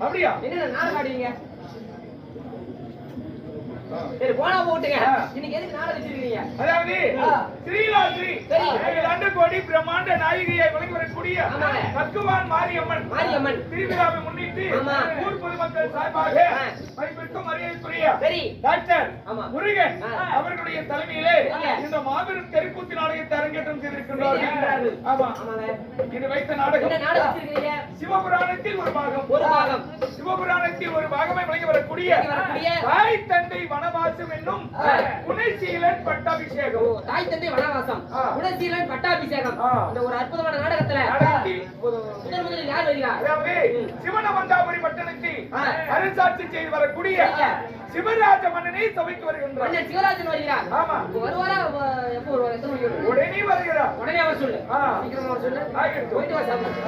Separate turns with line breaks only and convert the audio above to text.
அப்படியா
என்ன நாடகம் ஆடுவீங்க சரி போனா போட்டுங்க
ஆ.
இன்னைக்கு எதுக்கு நாடகம் வச்சிருக்கீங்க
அதாவது
ஆ.
ஸ்ரீலாத்ரி
சரி.
இரண்டு கோடி பிரம்மாண்ட நாயகியை வழங்கி வரக்கூடிய மாரியம்மன்
மாரியம்மன்.
திருவிழாவை முன்னிட்டு. ஊர் பொதுமக்கள் சார்பாக. மதிப்பிற்கும் மரியாதைக்குரிய
சரி
டாக்டர். முருகன். அவர்களுடைய தலைமையிலே. இந்த மாபெரும்
செய்திருக்கிறார்கள்.
ஆமா
ஆமாங்க
இது வைத்த
என்ன
நாடகம்
நாடகம் வச்சிருக்கீங்க
சிவபுராணத்தில் ஒரு பாகம்
ஒரு பாகம்.
சிவபுராணத்தில் ஒரு பாகமே வழங்கி வரக்கூடிய
வழங்கி வரக்கூடிய
தாய் தந்தை வனவாசம் என்னும்
ஆ.
குணசீலன்
ஓ,
பட்டாபிஷேகம்
தாய் தந்தை வனவாசம்
ஆ.
குணசீலன் பட்டாபிஷேகம்
ஆ.
இந்த ஒரு அற்புதமான நாடகத்துல முதல் முதலில் யார்
அதாவது பட்டணத்தில். அரசாட்சி செய்து வரக்கூடிய. சிவராஜ மன்னனை சபைக்கு வருகின்றார்
சிவராஜன் வருகிறார்
ஆமா
வருவாரா வ- எப்போ வருவார் எத்தனை மணிக்கு வருவார்
உடனே வருகிறார்
உடனே அவர் சொல்லு. சீக்கிரமா அவர் சொல்லு. போயிட்டு வா சாப்பிடு